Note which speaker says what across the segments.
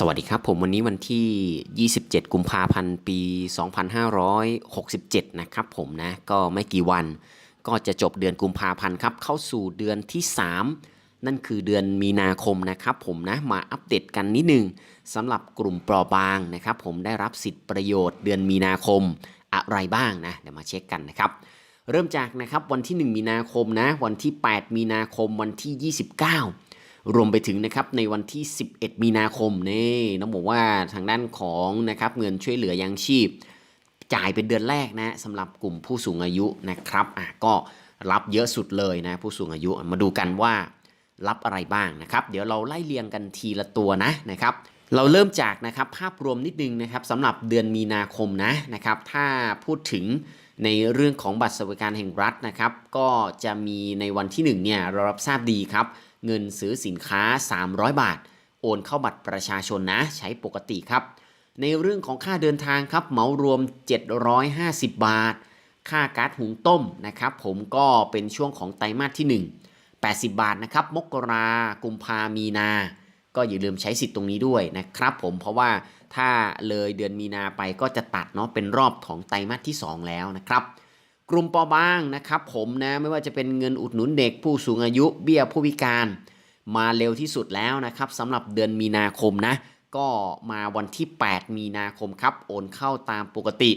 Speaker 1: สวัสดีครับผมวันนี้วันที่ 27 กุมภาพันธ์ปี 2567 นะครับผมนะก็ไม่กี่วันก็จะจบเดือนกุมภาพันธ์ครับเข้าสู่เดือนที่ 3 นั่นคือเดือนมีนาคมนะครับผมนะมาอัปเดตกันนิดนึงสำหรับกลุ่มเปราะบางนะครับผมได้รับสิทธิประโยชน์เดือนมีนาคมอะไรบ้างนะเดี๋ยวมาเช็คกันนะครับเริ่มจากนะครับวันที่ 1 มีนาคมนะวันที่ 8 มีนาคมวันที่ 29 รวมไปถึงนะครับในวันที่ 11 มีนาคมนี่ต้องบอกว่าทางด้านของนะครับเงินช่วยเหลือยังชีพ จ่ายเป็นเดือนแรกนะสำหรับกลุ่มผู้สูงอายุนะครับอะก็รับเยอะสุดเลยนะผู้สูงอายุมาดูกันว่ารับอะไรบ้างนะครับ เดี๋ยวเราไล่เรียงกันทีละตัวนะนะครับ เราเริ่มจากนะครับภาพรวมนิดนึงนะครับสำหรับเดือนมีนาคมนะนะครับถ้าพูดถึงในเรื่องของบัตรสวัสดิการแห่งรัฐนะครับ ก็จะมีในวันที่1เนี่ยเรารับทราบดีครับเงินซื้อสินค้า 300 บาท โอนเข้าบัตรประชาชนนะ ใช้ปกติครับ ในเรื่องของค่าเดินทางครับเหมารวม 750 บาท ค่าก๊าซหุงต้มนะครับ ผมก็เป็นช่วงของไตรมาสที่ 1 80 บาทนะครับ มกรากุมภามีนา ก็อย่าลืมใช้สิทธิ์ตรงนี้ด้วยนะครับ ผมเพราะว่าถ้าเลยเดือนมีนาไปก็จะตัดเนาะเป็นรอบของไตรมาสที่ 2 แล้วนะครับ กลุ่มปอบางนะครับผมนะไม่ว่าจะเป็นเงินอุดหนุนเด็กผู้สูงอายุเบี้ยผู้พิการ มาเร็วที่สุดแล้วนะครับสำหรับเดือนมีนาคมนะก็มาวันที่ 8 มีนาคมครับโอนเข้าตามปกติ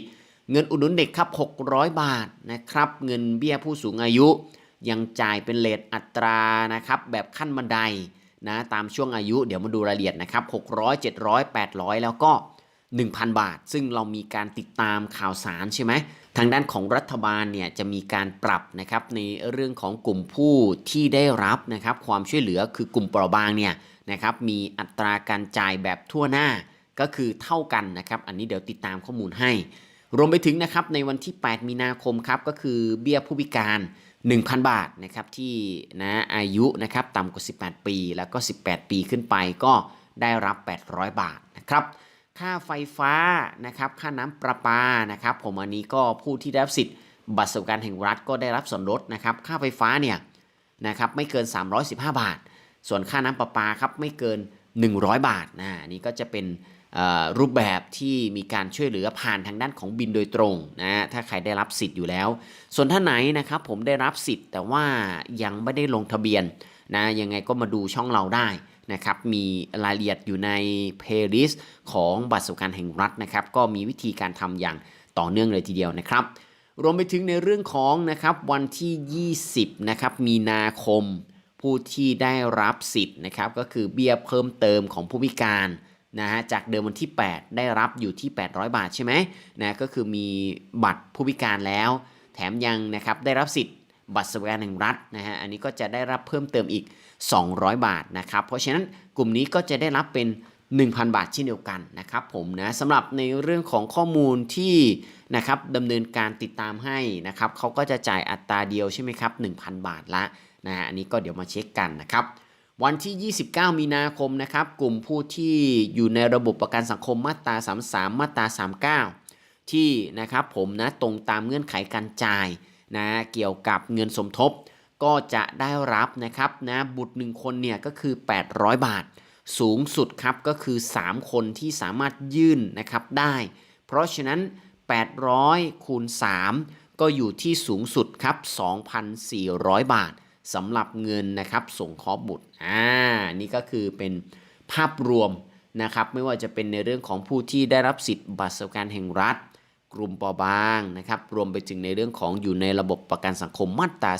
Speaker 1: เงินอุดหนุนเด็กครับ 600 บาทนะครับเงินเบี้ยผู้สูงอายุ ยังจ่ายเป็นเลทอัตรานะครับแบบขั้นบันไดนะตามช่วงอายุเดี๋ยวมาดูรายละเอียดนะครับ 600 700 800 แล้วก็ 1,000 บาท ซึ่งเรามีการติดตามข่าวสารใช่ไหม ทางด้านของรัฐบาลเนี่ยจะมีการปรับนะครับในเรื่องของกลุ่มผู้ที่ได้รับนะครับความช่วยเหลือคือกลุ่มเปราะบางเนี่ยนะครับมีอัตราการจ่ายแบบทั่วหน้าก็คือเท่ากันนะครับอันนี้เดี๋ยวติดตามข้อมูลให้ รวมไปถึงนะครับในวันที่ 8 มีนาคมครับก็คือเบี้ยผู้พิการ 1,000 บาทนะครับที่นะอายุนะครับต่ำกว่า 18 ปี แล้วก็ 18 ปีขึ้นไปก็ได้รับ 800 บาทนะครับ ค่าไฟฟ้านะครับค่าน้ำประปานะครับผมอันนี้ก็ผู้ที่ได้รับสิทธิ์บัตรสวัสดิการแห่งรัฐก็ได้รับส่วนลดนะครับค่าไฟฟ้าเนี่ยนะครับไม่เกิน 315 บาท ส่วนค่าน้ำประปาครับไม่เกิน 100 บาทนะนนี้ก็จะเป็นรูปแบบที่มีการช่วยเหลือผ่านทางด้านของบินโดยตรงนะถ้าใครได้รับสิทธิ์อยู่แล้ว ส่วนท่านไหนนะครับผมได้รับสิทธิ์แต่ว่ายังไม่ได้ลงทะเบียนนะยังไงก็มาดูช่องเราได้ นะครับมีรายละเอียดอยู่ในเพลย์ลิสต์ของบัตรสวัสดิการแห่งรัฐนะครับก็มีวิธีการทำอย่างต่อเนื่องเลยทีเดียวนะครับ รวมไปถึงในเรื่องของนะครับวันที่ 20นะครับมีนาคมผู้ที่ได้รับสิทธิ์นะครับก็คือเบี้ยเพิ่มเติมของผู้พิการนะฮะจากเดิมวันที่ 8 ได้รับอยู่ที่ 800 บาทใช่ไหมนะก็คือมีบัตรผู้พิการแล้ว แถมยังนะครับได้รับสิทธิ์ บัตรสวัสดิการแห่งรัฐนะฮะอันนี้ก็จะได้รับเพิ่มเติมอีก 200 บาทนะครับเพราะฉะนั้นกลุ่มนี้ก็จะได้รับเป็น 1,000 บาทเช่นเดียวกันนะครับผมนะสำหรับในเรื่องของข้อมูลที่นะครับดำเนินการติดตามให้นะครับเขาก็จะจ่ายอัตราเดียวใช่ไหมครับ 1,000 บาทละนะฮะอันนี้ก็เดี๋ยวมาเช็คกันนะครับวันที่ 29 มีนาคมนะครับกลุ่มผู้ที่อยู่ในระบบประกันสังคมมาตรา 33 มาตรา 39 ที่นะครับผมนะตรงตามเงื่อนไขการจ่าย นะเกี่ยวกับเงินสมทบ ก็จะได้รับนะครับนะบุตรหนึ่งคนเนี่ยก็คือ 800 บาท สูงสุดครับก็คือ 3 คนที่สามารถยื่นนะครับได้ เพราะฉะนั้น 800 คูณ 3 ก็อยู่ที่สูงสุดครับ 2,400 บาทสำหรับเงินนะครับส่งเคราะห์บุตรอ่านี่ก็คือเป็นภาพรวมนะครับไม่ว่าจะเป็นในเรื่องของผู้ที่ได้รับสิทธิ์บัตรสวัสดิการแห่งรัฐ กลุ่มเปราะบางนะครับ รวมไปถึงในเรื่องของอยู่ในระบบประกันสังคมมาตรา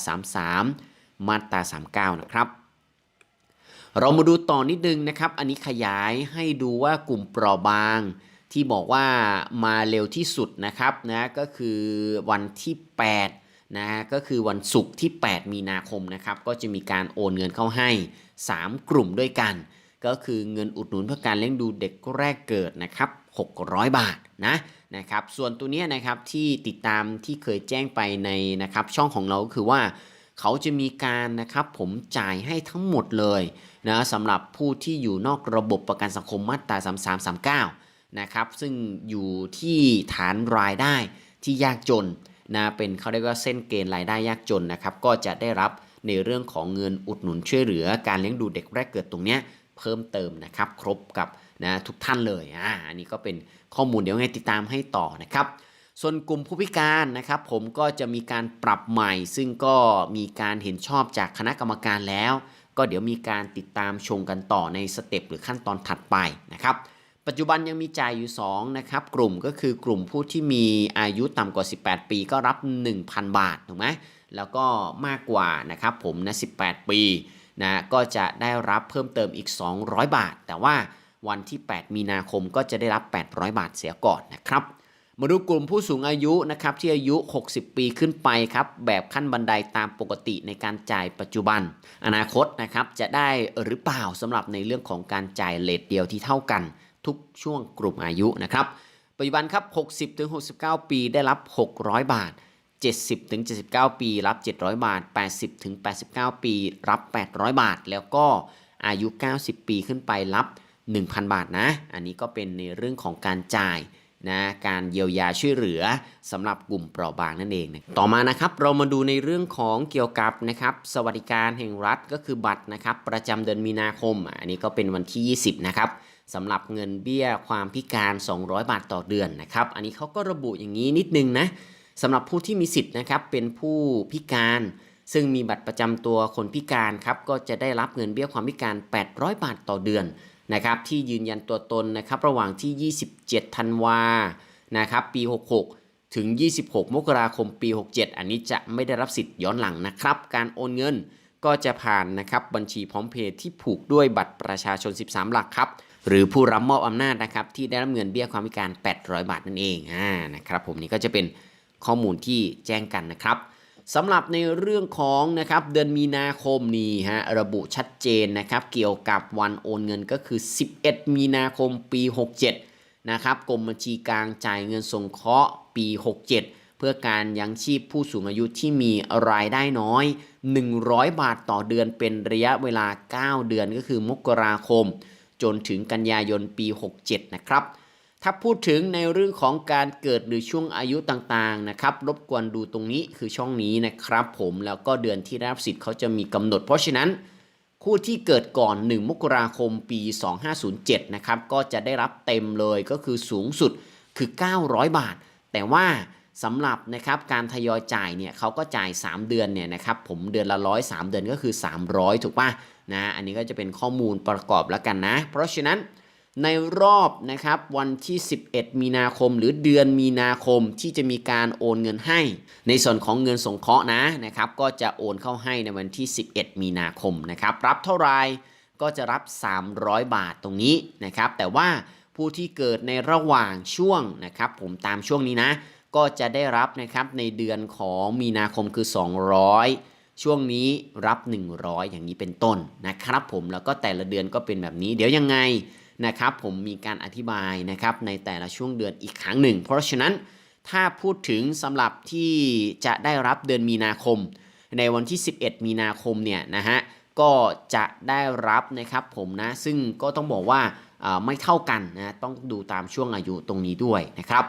Speaker 1: 33 มาตรา 39 นะครับ เรามาดูต่อนิดนึงนะครับ อันนี้ขยายให้ดูว่ากลุ่มเปราะบาง ที่บอกว่ามาเร็วที่สุดนะครับนะก็คือวันที่ 8 นะก็คือวันศุกร์ที่ 8 มีนาคมนะครับ ก็จะมีการโอนเงินเข้าให้ 3 กลุ่มด้วยกัน ก็คือเงินอุดหนุนเพื่อการเลี้ยงดูเด็กแรกเกิดนะครับ600 บาทนะนะครับส่วนตัวเนี้ยนะครับที่ติดตามที่เคยแจ้งไปในนะครับช่องของเราก็คือว่าเขาจะมีการนะครับผมจ่ายให้ทั้งหมดเลยนะสำหรับผู้ที่อยู่นอกระบบประกันสังคมมาตรา 3339นะครับซึ่งอยู่ที่ฐานรายได้ที่ยากจนนะเป็นเขาเรียกว่าเส้นเกณฑ์รายได้ยากจนนะครับก็จะได้รับในเรื่องของเงินอุดหนุนช่วยเหลือการเลี้ยงดูเด็กแรกเกิดตรงเนี้ย เพิ่มเติมนะครับ ครบกับนะทุกท่านเลยอ่าอันนี้ก็เป็นข้อมูลเดี๋ยวไงติดตามให้ต่อนะครับ ส่วนกลุ่มผู้พิการนะครับผมก็จะมีการปรับใหม่ ซึ่งก็มีการเห็นชอบจากคณะกรรมการแล้ว ก็เดี๋ยวมีการติดตามชมกันต่อในสเต็ปหรือขั้นตอนถัดไปนะครับปัจจุบันยังมีจ่ายอยู่2นะครับกลุ่มก็คือกลุ่มผู้ที่มีอายุต่ำกว่า 18 ปีก็รับ 1,000 บาทถูกไหมแล้วก็มากกว่านะครับผมนะ 18 ปี นะก็จะได้รับเพิ่มเติมอีก 200 บาท แต่ว่าวันที่ 8 มีนาคมก็จะได้รับ 800 บาทเสียก่อนนะครับมาดูกลุ่มผู้สูงอายุนะครับที่อายุ 60 ปีขึ้นไปครับแบบขั้นบันไดตามปกติในการจ่ายปัจจุบัน อนาคตนะครับจะได้หรือเปล่าสำหรับในเรื่องของการจ่ายเลทเดียวที่เท่ากัน ทุกช่วงกลุ่มอายุนะครับปัจจุบันครับ 60-69 ปีได้รับ 600 บาท 70-79 ปี รับ 700 บาท 80-89 ปี รับ 800 บาท แล้วก็อายุ 90 ปีขึ้นไปรับ 1,000 บาทนะ อันนี้ก็เป็นในเรื่องของการจ่ายนะการเยียวยาช่วยเหลือสำหรับกลุ่มเปราะบางนั่นเองนะต่อมานะครับเรามาดูในเรื่องของเกี่ยวกับนะครับสวัสดิการแห่งรัฐก็คือบัตรนะครับประจำเดือนมีนาคม อันนี้ก็เป็นวันที่ 20 นะครับสำหรับเงินเบี้ยความพิการ 200 บาทต่อเดือนนะครับ อันนี้เขาก็ระบุอย่างนี้นิดนึงนะ สำหรับผู้ที่มีสิทธิ์นะครับเป็นผู้พิการ ซึ่งมีบัตรประจำตัวคนพิการครับก็จะได้รับเงินเบี้ยความพิการ 800 บาทต่อเดือนนะครับที่ยืนยันตัวตนนะครับระหว่างที่ 27 ธันวานะครับปี 66 ถึง 26 มกราคมปี 67 อันนี้จะไม่ได้รับสิทธิ์ย้อนหลังนะครับ การโอนเงินก็จะผ่านนะครับบัญชีพร้อมเพย์ที่ผูกด้วยบัตรประชาชน 13 หลักครับ หรือผู้รับมอบอำนาจนะครับที่ได้รับเงินเบี้ยความพิการ 800 บาทนั่นเองอ่านะครับผมนี่ก็จะเป็น ข้อมูลที่แจ้งกันนะครับสำหรับในเรื่องของนะครับเดือนมีนาคมนี้ฮะระบุชัดเจนนะครับเกี่ยวกับวันโอนเงินก็คือ 11 มีนาคมปี 67 นะครับกรมบัญชีกลางจ่ายเงินสงเคราะห์ปี 67 เพื่อการยังชีพผู้สูงอายุที่มีรายได้น้อย 100 บาทต่อเดือนเป็นระยะเวลา 9 เดือนก็คือมกราคม จนถึงกันยายนปี 67 นะครับ ถ้าพูดถึงในเรื่องของการเกิดหรือช่วงอายุต่างๆนะครับ รบกวนดูตรงนี้คือช่องนี้นะครับ ผมแล้วก็เดือนที่รับสิทธิ์เขาจะมีกำหนด เพราะฉะนั้น คู่ที่เกิดก่อน 1 มกราคมปี 2507 นะครับ ก็จะได้รับเต็มเลยก็คือสูงสุดคือ 900 บาท แต่ว่าสำหรับนะครับการทยอยจ่ายเนี่ยเขาก็จ่าย 3 เดือนเนี่ยนะครับผมเดือนละร้อย3เดือนก็คือ 300 ถูกป่ะนะอันนี้ก็จะเป็นข้อมูลประกอบแล้วกันนะ เพราะฉะนั้น ในรอบนะครับวันที่ 11 มีนาคม หรือเดือนมีนาคมที่จะมีการโอนเงินให้ ในส่วนของเงินสงเคราะห์นะนะครับ ก็จะโอนเข้าให้ในวันที่ 11 มีนาคมนะครับ รับเท่าไรก็จะรับ 300 บาทตรงนี้นะครับ แต่ว่าผู้ที่เกิดในระหว่างช่วงนะครับ ผมตามช่วงนี้นะ ก็จะได้รับนะครับในเดือนของมีนาคมคือ 200ช่วงนี้รับ 100 อย่างนี้เป็นต้นนะครับผมแล้วก็แต่ละเดือนก็เป็นแบบนี้ เดี๋ยวยังไง นะครับผมมีการอธิบายนะครับในแต่ละช่วงเดือนอีกครั้งหนึ่ง เพราะฉะนั้นถ้าพูดถึงสำหรับที่จะได้รับเดือนมีนาคม ในวันที่ 11 มีนาคมเนี่ยนะฮะก็จะได้รับนะครับผมนะซึ่งก็ต้องบอกว่าไม่เท่ากันนะต้องดูตามช่วงอายุตรงนี้ด้วยนะครับ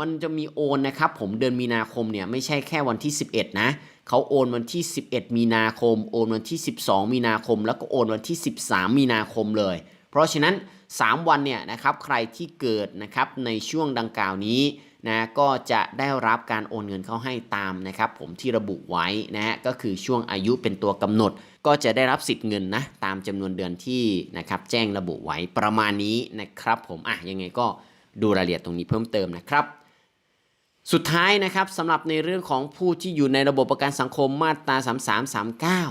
Speaker 1: มันจะมีโอนนะครับผมเดือนมีนาคมเนี่ยไม่ใช่แค่วันที่ 11 นะเขาโอนวันที่ 11 มีนาคม โอนวันที่ 12 มีนาคม แล้วก็โอนวันที่ 13 มีนาคมเลย เพราะฉะนั้น 3 วันเนี่ยนะครับใครที่เกิดนะครับในช่วงดังกล่าวนี้นะก็จะได้รับการโอนเงินเข้าให้ตามนะครับ ผมที่ระบุไว้นะฮะก็คือช่วงอายุเป็นตัวกำหนด ก็จะได้รับสิทธิ์เงินนะตามจำนวนเดือนที่นะครับแจ้งระบุไว้ประมาณนี้นะครับ ผมอะยังไงก็ดูรายละเอียดตรงนี้เพิ่มเติมนะครับสุดท้ายนะครับสำหรับในเรื่องของผู้ที่อยู่ในระบบประกันสังคมมาตรา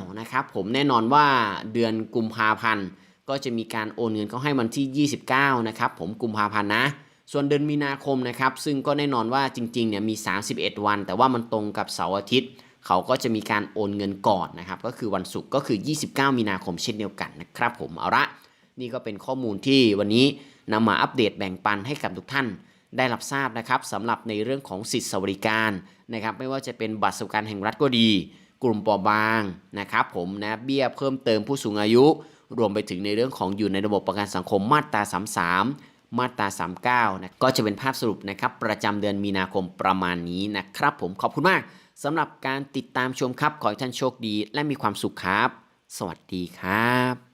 Speaker 1: 3339 นะครับผมแน่นอนว่าเดือนกุมภาพันธ์ ก็จะมีการโอนเงินเขาให้วันที่ 29 นะครับผมกุมภาพันธ์นะ ส่วนเดือนมีนาคมนะครับ ซึ่งก็แน่นอนว่าจริงๆเนี่ยมี 31 วัน แต่ว่ามันตรงกับเสาร์อาทิตย์ เขาก็จะมีการโอนเงินก่อนนะครับ ก็คือวันศุกร์ก็คือ 29 มีนาคมเช่นเดียวกันนะครับผมเอาละนี่ก็เป็นข้อมูลที่วันนี้นำมาอัปเดตแบ่งปันให้กับทุกท่านได้รับทราบนะครับสำหรับในเรื่องของสิทธิสวัสดิการนะครับไม่ว่าจะเป็นบัตรสวัสดิการแห่งรัฐก็ดี กลุ่มปราะบางนะครับผมนะเบี้ยเพิ่มเติมผู้สูงอายุ รวมไปถึงในเรื่องของอยู่ในระบบประกันสังคมมาตรา 33 มาตรา 39 นะก็จะเป็นภาพสรุปนะครับ ประจำเดือนมีนาคมประมาณนี้นะครับ ผมขอบคุณมากสำหรับการติดตามชมครับ ขอให้ท่านโชคดี และมีความสุขครับ สวัสดีครับ